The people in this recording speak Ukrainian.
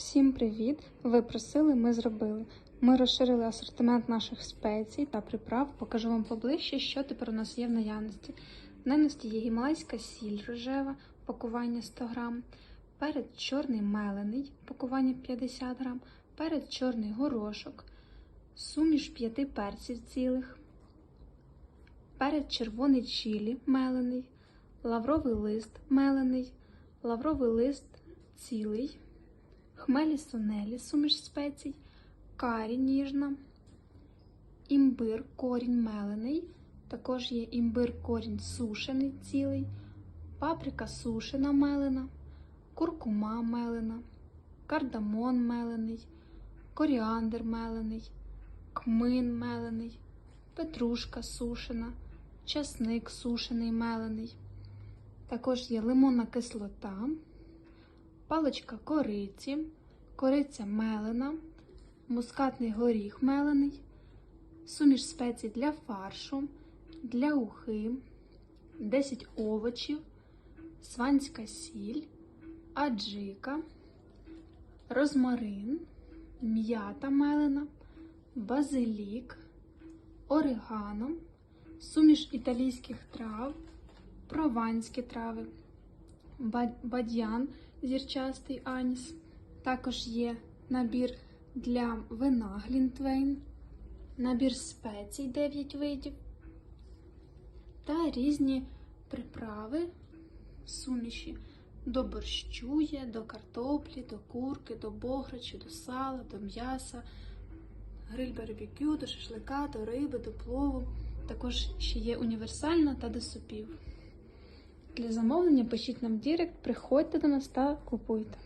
Всім привіт! Ви просили, ми зробили. Ми розширили асортимент наших спецій та приправ. Покажу вам поближче, що тепер у нас є в наявності. В наявності є гімалайська сіль рожева, пакування 100 грам, перець чорний мелений, пакування 50 грам, перець чорний горошок, суміш п'яти перців цілих, перець червоний чилі мелений, лавровий лист мелений, лавровий лист цілий хмелі сунелі, суміш спецій, карі ніжна, імбир корінь мелений, також є імбир корінь сушений цілий, паприка сушена мелена, куркума мелена, кардамон мелений, коріандр мелений, кмин мелений, петрушка сушена, часник сушений мелений. Також є лимонна кислота, паличка кориці, кориця мелена, мускатний горіх мелений, суміш спецій для фаршу, для ухи, 10 овочів, сванська сіль, аджика, розмарин, м'ята мелена, базилік, орегано, суміш італійських трав, прованські трави, бадьян зірчастий аніс. Також є набір для вина Глінтвейн, набір спецій 9 видів та різні приправи, суміші до борщу є, до картоплі, до курки, до бограчу, до сала, до м'яса, гриль барбекю, до шашлика, до риби, до плову. Також ще є універсальна та до супів. Для замовлення пишіть нам в Дірект, приходьте до нас та купуйте.